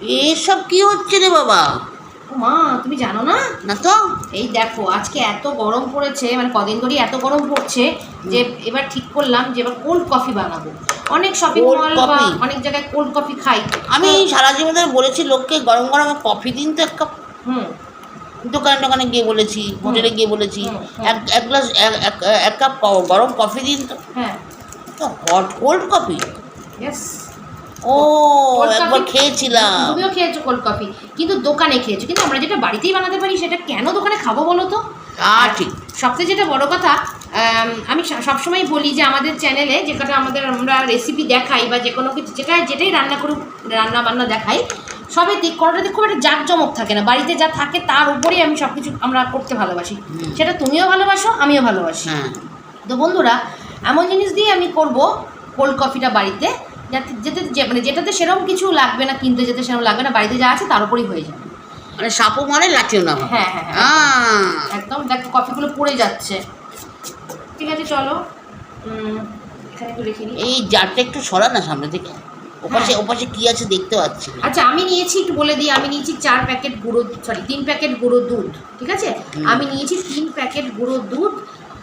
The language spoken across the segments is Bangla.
এসব কি হচ্ছে রে বাবা? মা তুমি জানো না? না তো। এই দেখো আজকে এত গরম পড়েছে মানে কদিন ধরেই এত গরম পড়ছে যে এবার ঠিক করলাম যে এবার কোল্ড কফি বানাবো। অনেক শপিং মল বা অনেক জায়গায় কোল্ড কফি খাই। আমি সারা জীবন ধরে বলেছি লোককে গরম গরম কফি দিন তো এক কাপ হুম। দোকানে দোকানে গিয়ে বলেছি হোটেলে গিয়ে বলেছি। এক এক গ্লাস এক- কাপ গরম কফি দিন তো। হ্যাঁ। হট কোল্ড কফি ইয়েস ও একবার খেয়েছিলাম। তুমিও খেয়েছো কোল্ড কফি কিন্তু দোকানে খেয়েছো। কিন্তু আমরা যেটা বাড়িতেই বানাতে পারি সেটা কেন দোকানে খাব বলো তো? আর ঠিক। সবচেয়ে যেটা বড় কথা আমি সবসময় বলি যে আমাদের চ্যানেলে যে কটা আমাদের আমরা রেসিপি দেখাই বা যে কোনো কিছু যেটা যেটাই রান্না করুক রান্না বান্না দেখাই সবে দিক কোনোটাতে খুব একটা জাঁকজমক থাকে না। বাড়িতে যা থাকে তার উপরেই আমি সব কিছু আমরা করতে ভালোবাসি। সেটা তুমিও ভালোবাসো আমিও ভালোবাসি। হ্যাঁ। তো বন্ধুরা এমন জিনিস দিয়ে আমি করব কোল্ড কফিটা বাড়িতে। যাতে যেতে যে- মানে যেটাতে সেরকম কিছু লাগবে না কিনতে যেতে সেরকম লাগবে না বাড়িতে যা আছে তার উপরেই হয়ে যাবে। মানে সাপও মারে লাঠিও না হ্যাঁ হ্যাঁ হ্যাঁ। একদম দেখো কফিগুলো পড়ে যাচ্ছে। ঠিক আছে চলো। এখানে একটু রেখে এই জারটা একটু সরা না সামনে থেকে। ওপাশে হ্যাঁ। ওপাশে কি আছে দেখতে পাচ্ছি আচ্ছা আমি নিয়েছি একটু বলে দিই আমি নিয়েছি চার প্যাকেট গুঁড়ো সরি তিন প্যাকেট গুঁড়ো দুধ ঠিক আছে? আমি নিয়েছি তিন প্যাকেট গুঁড়ো দুধ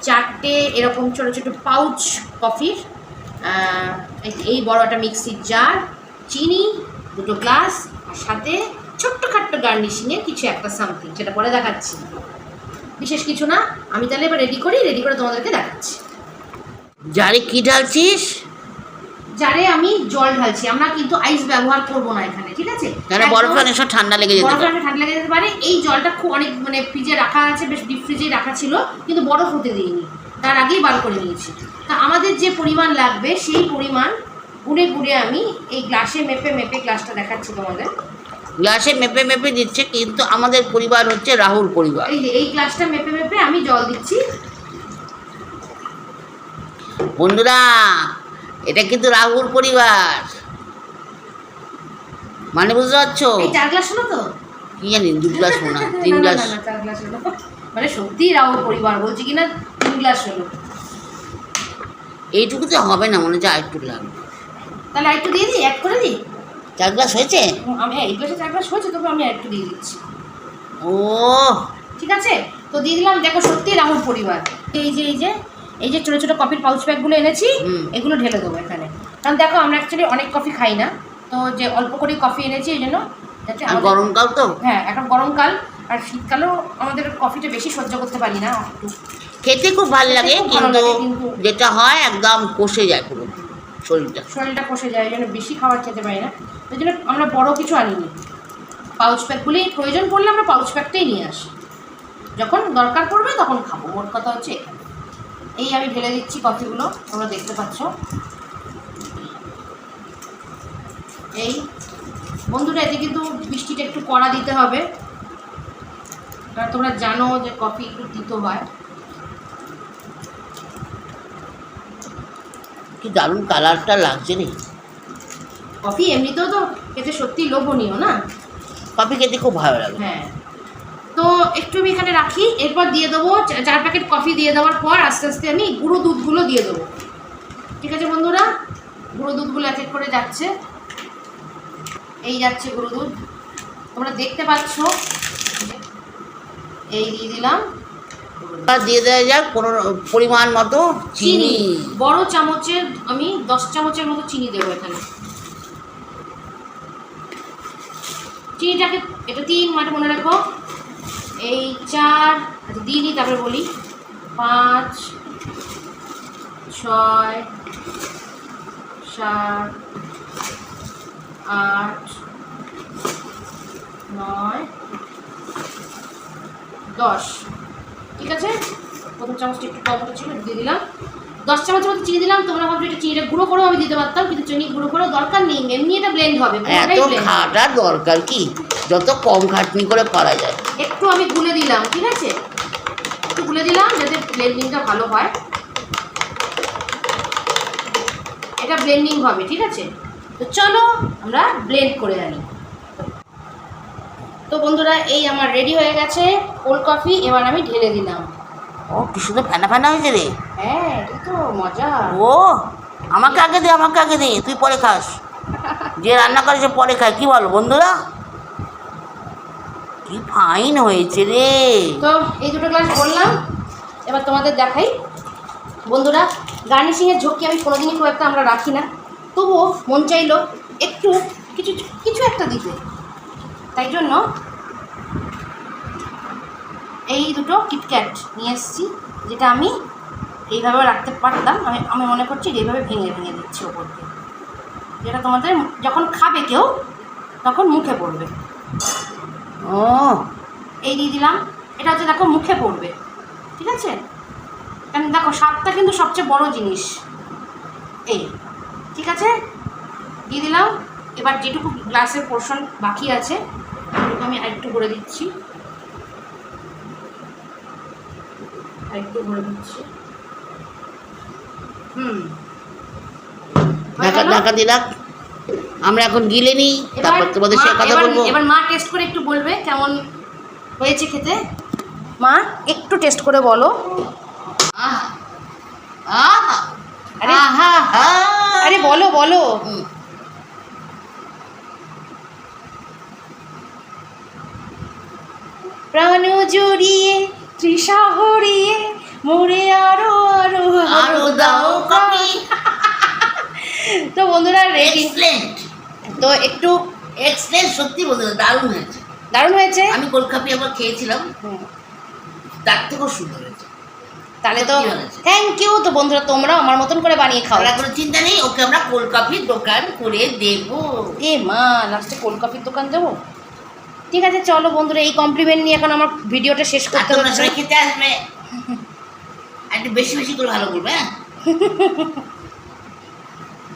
চারটে এরকম ছোটো ছোটো পাউচ কফির এই- বড় একটা মিক্সির জার চিনি দুটো গ্লাস আর সাথে ছোট্ট খাট্ট গার্নিশিংয়ে কিছু একটা সামথিং সেটা পরে দেখাচ্ছি। বিশেষ কিছু না আমি তাহলে এবার রেডি করি রেডি করে তোমাদেরকে দেখাচ্ছি। জারে কি ঢালছিস? জারে আমি জল ঢালছি আমরা কিন্তু আইস ব্যবহার করব না এখানে ঠিক আছে? একদম- বরফ সময় ঠান্ডা লেগে যেতে পারে। ঠান্ডা লেগে যেতে পারে এই জলটা খুব অনেক মানে ফ্রিজে রাখা আছে বেশ ডিপ ফ্রিজে রাখা ছিল কিন্তু বরফ হতে দিইনি। তার আগেই বার করে নিয়েছি। তা আমাদের যে পরিমাণ লাগবে সেই পরিমাণ গুঁড়ে গুঁড়ে আমি এই গ্লাসে মেপে মেপে গ্লাসটা দেখাচ্ছি তোমাদের। গ্লাসে মেপে মেপে দিচ্ছে কিন্তু আমাদের পরিবার হচ্ছে রাহুল পরিবার। এই যে এই গ্লাসটা মেপে মেপে আমি জল দিচ্ছি। বন্ধুরা এটা কিন্তু রাহুল পরিবার। মানে বুঝতে পারছ? এই চার গ্লাস হলো তো? কি জানি দু গ্লাস শোনা তিন গ্লাস। মানে সত্যি রাহুল পরিবার বলছি কিনা? গ্লাস হলো। এইটুকুতে হবে না মনে হচ্ছে আরেকটু লাগবে তাহলে একটু দিয়ে দিই? অ্যাড করে দিই? চার গ্লাস হয়েছে? আমি এই গ্লাসে চার গ্লাস হয়েছে তবে আমি একটু দিয়ে দিচ্ছি। ও ঠিক আছে? তো দিয়ে দিলাম দেখো সত্যি রাহুল পরিবার এই যে এই যে এই যে ছোটো ছোটো কফির পাউচ প্যাকগুলো এনেছি। এগুলো ঢেলে দেবো এখানে। কারণ দেখো আমরা অ্যাকচুয়ালি অনেক কফি খাই না। তো যে অল্প করে কফি এনেছি এই জন্য গরমকাল তো? হ্যাঁ এখন গরমকাল। আর শীতকালেও আমাদের কফিটা বেশি সহ্য করতে পারি না। একটু খেতে খুব ভালো লাগে কিন্তু যেটা হয় একদম কষে যায় পুরো শরীরটা। শরীরটা কষে যায় এই জন্য বেশি খাবার খেতে পারি না। ওই জন্য আমরা বড় কিছু আনিনি। পাউচ প্যাকগুলি প্রয়োজন পড়লে আমরা পাউচ প্যাকটাই নিয়ে আসি। যখন দরকার পড়বে তখন খাব মোট কথা হচ্ছে এই আমি ঢেলে দিচ্ছি কফিগুলো তোমরা দেখতে পাচ্ছ। এই বন্ধুরা এতে কিন্তু বৃষ্টিটা একটু কড়া দিতে হবে। কারণ তোমরা জানো যে কফি একটু তিতো হয়। কি দারুণ কালারটা লাগছে রে। কফি এমনিতেও তো খেতে সত্যি লোভনীয় না? কফি খেতে খুব ভালো লাগে। হ্যাঁ। তো একটু আমি এখানে রাখি এরপর দিয়ে দেবো চার প্যাকেট কফি দিয়ে দেওয়ার পর আস্তে আস্তে আমি গুঁড়ো দুধগুলো দিয়ে দেবো। ঠিক আছে বন্ধুরা? গুঁড়ো দুধগুলো এক এক করে যাচ্ছে। এই যাচ্ছে গুঁড়ো দুধ। তোমরা দেখতে পাচ্ছ। এই দিয়ে দিলাম। দিয়ে দেওয়া যাক কোনো পরিমাণ মতো চিনি। বড় চামচের, আমি দশ চামচের মতো চিনি দেবো এখানে। চিনিটাকে এটা তিন মাঠে মনে রাখো। এই চার আচ্ছা দিয়ে দিই, তারপরে বলি। পাঁচ, ছয়, সাত, আট, নয়, দশ। ঠিক আছে? প্রথম চামচটা একটু কম ছিল দিয়ে দিলাম। দশ চামচের মতো চিনি দিলাম তোমরা ভাবছ এটা চিনিটা গুঁড়ো করেও আমি দিতে পারতাম কিন্তু চিনি গুঁড়ো করেও দরকার নেই এমনি এটা ব্লেন্ড হবে এত দরকার কি? যত কম খাটনি করে পারা যায়। একটু আমি গুলে দিলাম ঠিক আছে? একটু গুলে দিলাম যাতে ব্লেন্ডিংটা ভালো হয়। এটা ব্লেন্ডিং হবে ঠিক আছে? তো চলো আমরা ব্লেন্ড করে আনি। তো বন্ধুরা এই আমার রেডি হয়ে গেছে কোল্ড কফি এবার আমি ঢেলে দিলাম। ও কি সুন্দর ফেনা ফেনা হয়েছে রে। হ্যাঁ এটা তো মজা। ও আমাকে আগে দে আমাকে আগে দে তুই পরে খাস। যে রান্না করে সে পরে খায় কি বলো বন্ধুরা? কি ফাইন হয়েছে রে। তো এই দুটো গ্লাস বললাম এবার তোমাদের দেখাই। বন্ধুরা গার্নিশিংয়ের ঝোঁকি আমি কোনোদিনই খুব একটা আমরা রাখি না। তবুও মন চাইলো একটু কিছু কিছু একটা দিতে। তাই জন্য এই দুটো কিটক্যাট নিয়ে এসেছি যেটা আমি এইভাবে রাখতে পারতাম। আমি আমি মনে করছি যে এইভাবে ভেঙে ভেঙে দিচ্ছি ওপর দিয়ে যেটা তোমাদের যখন খাবে কেউ তখন মুখে পড়বে। ও। এই দিয়ে দিলাম। এটা হচ্ছে দেখো মুখে পড়বে। ঠিক আছে? কারণ দেখো স্বাদটা কিন্তু সবচেয়ে বড় জিনিস। এই ঠিক আছে? দিয়ে দিলাম। এবার যেটুকু গ্লাসের পোর্শন বাকি আছে সেটুকু আমি আরেকটু করে দিচ্ছি। আরেকটু করে দিচ্ছি। হুম। ঢাকা আমরা এখন গিলে নিই তারপর তোমাদের সাথে কথা এবার- বলব। এবার মা টেস্ট করে একটু বলবে কেমন হয়েছে খেতে। মা একটু টেস্ট করে বলো। আরে বলো বলো। প্রাণ জড়িয়ে তৃষা হরিয়ে মোরে আরও আরও আরও দাও কফি। তো বন্ধুরা রেডি তো একটু এক্সেলেন্ট সত্যি বলতে দারুণ হয়েছে। দারুণ হয়েছে? আমি কলকাপি আবার খেয়েছিলাম। তার থেকেও সুন্দর হয়েছে। তাহলে তো। থ্যাংক ইউ তো বন্ধুরা তোমরাও আমার মতন করে বানিয়ে খাও। আমরা কোনো চিন্তা নেই ওকে আমরা কলকাপির দোকান করে দেবো। এ মা লাস্টে কোল্ড কফির দোকান দেবো? ঠিক আছে চলো বন্ধুরা এই কমপ্লিমেন্ট নিয়ে এখন আমার ভিডিওটা শেষ করতে হবে সবাই খেতে আসবে। একটু বেশি বেশি করে ভালো করবে হ্যাঁ?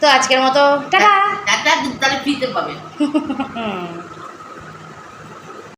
তো আজকের মতো টাটা! টাটা দুধ তাহলে ফ্রিতে পাবে।